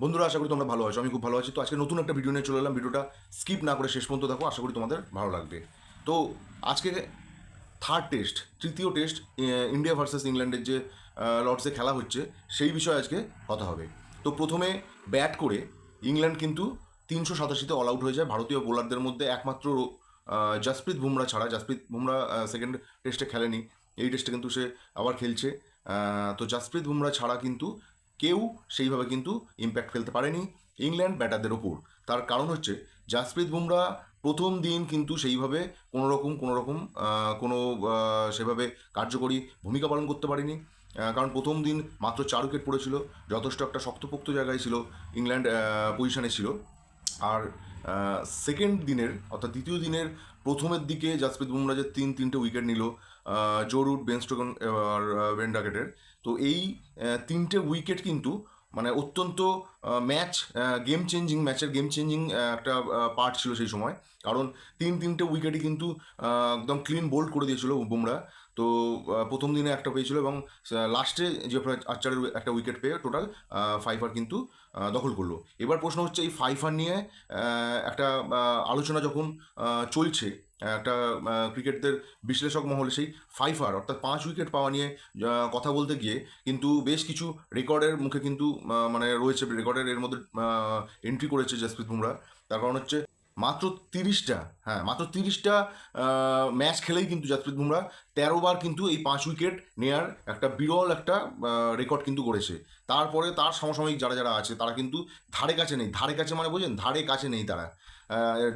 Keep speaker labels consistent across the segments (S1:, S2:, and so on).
S1: বন্ধুরা, আশা করি তোমরা ভালো আছো, আমি খুব ভালো আছি। তো আজকে নতুন একটা ভিডিও নিয়ে চলে এলাম। ভিডিওটা স্কিপ না করে শেষ পর্যন্ত দেখো, আশা করি তোমাদের ভালো লাগবে। তো আজকে থার্ড টেস্ট তৃতীয় টেস্ট ইন্ডিয়া ভার্সেস ইংল্যান্ডের যে লর্ডসে খেলা হচ্ছে, সেই বিষয়ে আজকে কথা হবে। তো প্রথমে ব্যাট করে ইংল্যান্ড কিন্তু তিনশো সাতাশিতে অল আউট হয়ে যায়। ভারতীয় বোলারদের মধ্যে একমাত্র জাসপ্রীত বুমরা ছাড়া জাসপ্রীত বুমরা সেকেন্ড টেস্টে খেলেনি। এই টেস্টে কিন্তু সে আবার খেলছে। তো জাসপ্রীত বুমরা ছাড়া কিন্তু কেউ সেইভাবে কিন্তু ইম্প্যাক্ট ফেলতে পারেনি ইংল্যান্ড ব্যাটারদের ওপর তার কারণ হচ্ছে জাসপ্রীত বুমরা প্রথম দিন কিন্তু সেইভাবে কোনো রকম কোনো রকম কোনো সেভাবে কার্যকরী ভূমিকা পালন করতে পারেনি। কারণ প্রথম দিন মাত্র চার উইকেট পড়েছিল, যথেষ্ট একটা শক্তপোক্ত জায়গায় ছিল, ইংল্যান্ড পজিশানে ছিল। আর সেকেন্ড দিনের, অর্থাৎ দ্বিতীয় দিনের প্রথমের দিকে জাসপ্রীত বুমরা যে তিন, তিনটে উইকেট নিল জোরুট বেনস্টোকন আর বেন ডাকেটের। তো এই তিনটে উইকেট কিন্তু মানে অত্যন্ত ম্যাচ গেম চেঞ্জিং ম্যাচের গেম চেঞ্জিং একটা পার্ট ছিল সেই সময়। কারণ তিন তিনটে উইকেটই কিন্তু একদম ক্লিন বোল্ড করে দিয়েছিল বুমরা। তো প্রথম দিনে একটা পেয়েছিল এবং লাস্টে যে আর্চারের একটা উইকেট পেয়ে টোটাল ফাইভার কিন্তু দখল করল। এবার প্রশ্ন হচ্ছে এই ফাইভার নিয়ে একটা আলোচনা যখন চলছে একটা ক্রিকেটদের বিশ্লেষক মহলে সেই ফাইফার অর্থাৎ পাঁচ উইকেট পাওয়া নিয়ে কথা বলতে গিয়ে কিন্তু বেশ কিছু রেকর্ডের মুখে কিন্তু মানে রয়েছে রেকর্ডের এর মধ্যে এন্ট্রি করেছে জসপ্রীত বুমরা তার কারণ হচ্ছে মাত্র তিরিশটা হ্যাঁ মাত্র তিরিশটা ম্যাচ খেলেই কিন্তু জাসপ্রীত বুমরা তেরো বার কিন্তু এই পাঁচ উইকেট নেয়ার একটা বিরল একটা রেকর্ড কিন্তু করেছে তারপরে তার সমসাময়িক যারা যারা আছে, তারা কিন্তু ধারে কাছে নেই। ধারে কাছে মানে বোঝেন? ধারে কাছে নেই তারা।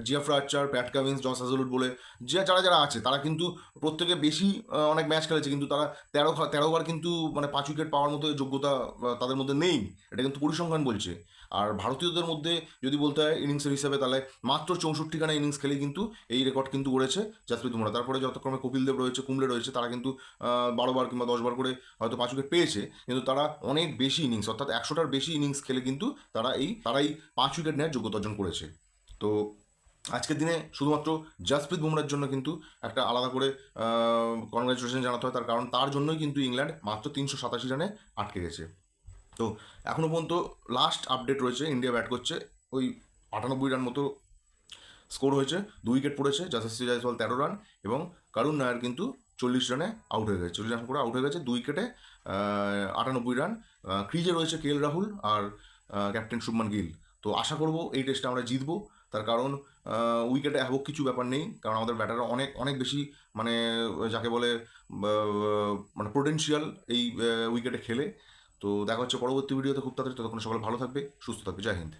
S1: জিয়াফ্রা আর্চার প্যাট কামিন্স জন হাজলুট বলে যে যারা যারা আছে তারা কিন্তু প্রত্যেকে বেশি অনেক ম্যাচ খেলেছে কিন্তু তারা তেরো তেরো বার কিন্তু মানে পাঁচ উইকেট পাওয়ার মতো যোগ্যতা তাদের মধ্যে নেই। এটা কিন্তু পরিসংখ্যান বলছে। আর ভারতীয়দের মধ্যে যদি বলতে হয় ইনিংসের হিসাবে তাহলে মাত্র চৌষট্টিখানা ইনিংস খেলেই কিন্তু এই রেকর্ড কিন্তু গড়েছে জাসপ্রীত বুমরা। তারপরে যতক্রমে কপিল দেব রয়েছে কুমলে রয়েছে তারা কিন্তু আহ, বারো বার কিংবা দশ বার করে হয়তো পাঁচ উইকেট পেয়েছে কিন্তু তারা অনেক বেশি ইনিংস অর্থাৎ একশোটার বেশি ইনিংস খেলে কিন্তু তারা এই তারাই পাঁচ উইকেট নেওয়ার যোগ্যতা অর্জন করেছে। তো আজকের দিনে শুধুমাত্র জাসপ্রীত বুমরার জন্য কিন্তু একটা আলাদা করে কনগ্রাচুলেশন জানাতে হয়। তার কারণ তার জন্যই কিন্তু ইংল্যান্ড মাত্র তিনশো সাতাশি রানে আটকে গেছে। তো এখনও পর্যন্ত লাস্ট আপডেট রয়েছে, ইন্ডিয়া ব্যাট করছে। ওই আটানব্বই রান মতো স্কোর হয়েছে, দুই উইকেট পড়েছে যশস্বী জয়সওয়াল তেরো রান এবং কারুণ নায়ার কিন্তু চল্লিশ রানে আউট হয়ে গেছে, চল্লিশ রান করে আউট হয়ে গেছে, দুই উইকেটে আটানব্বই রান। ক্রিজে রয়েছে কে রাহুল আর ক্যাপ্টেন শুভমান গিল তো আশা করব এই টেস্টে আমরা জিতবো। তার কারণ উইকেটে হ্যাবক কিছু ব্যাপার নেই। কারণ আমাদের ব্যাটাররা অনেক অনেক বেশি মানে যাকে বলে মানে পোটেন্সিয়াল এই উইকেটে খেলে। তো দেখা হচ্ছে পরবর্তী ভিডিওতে খুব তাড়াতাড়ি ততক্ষণ সকলে ভালো থাকবে, সুস্থ থাকবে। জয় হিন্দ।